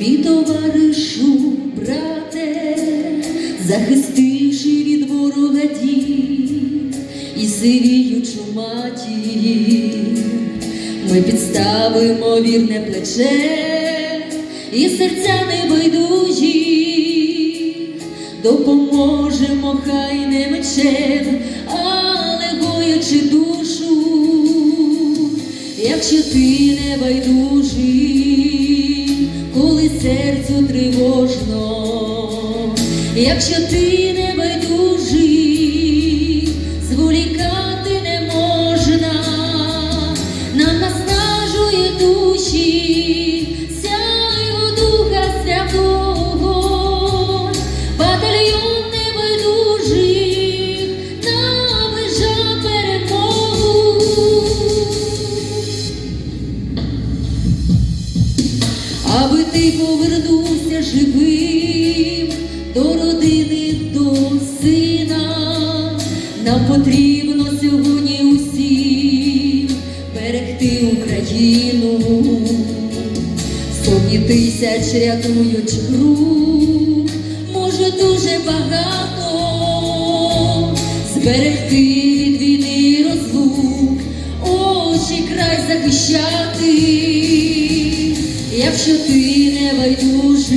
мій товаришу, брате, захистивши від ворога дім і сивіючу матір, ми підставимо вірне плече і серця небайдужі, допоможемо, хай не мечем, але боячи душу, якщо ти не байдужий, тривожно, якщо ти не байдужий, зволікати не можна, нам наснажує душі, сяйво Духа Святого, батальйон небайдужих наближав перемогу. аби ти повернувся живим до родини, до сина. Нам потрібно сьогодні усім берегти Україну. Сотні тисяч рятують рук, може дуже багато зберегти війни розлук, очі край захищати, якщо ти не байдужий,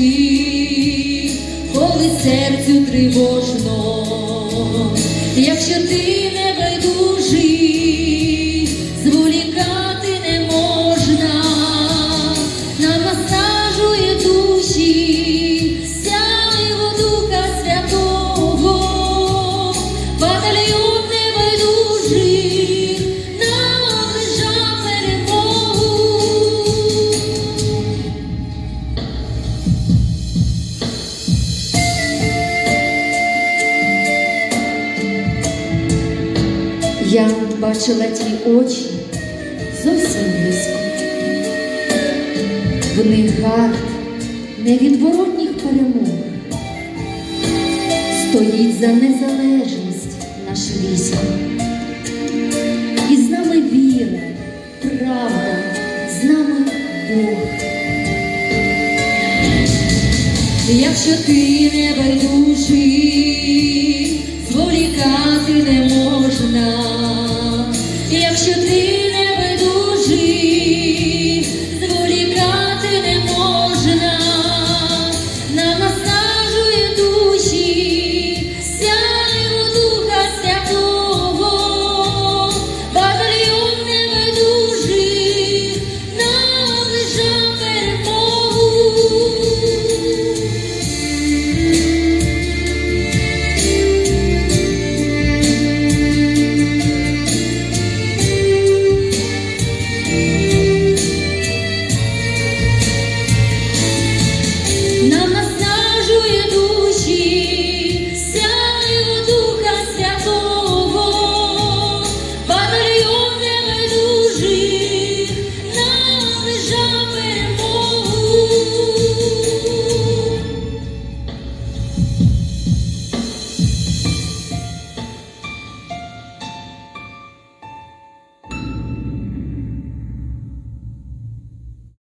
коли серцю тривожно, якщо ти не Я бачила ті очі зовсім близько. В них гард невідворотніх перемог. Стоїть за незалежність наше військо. І з нами віра, правда, з нами Бог. Якщо ти не байдужий,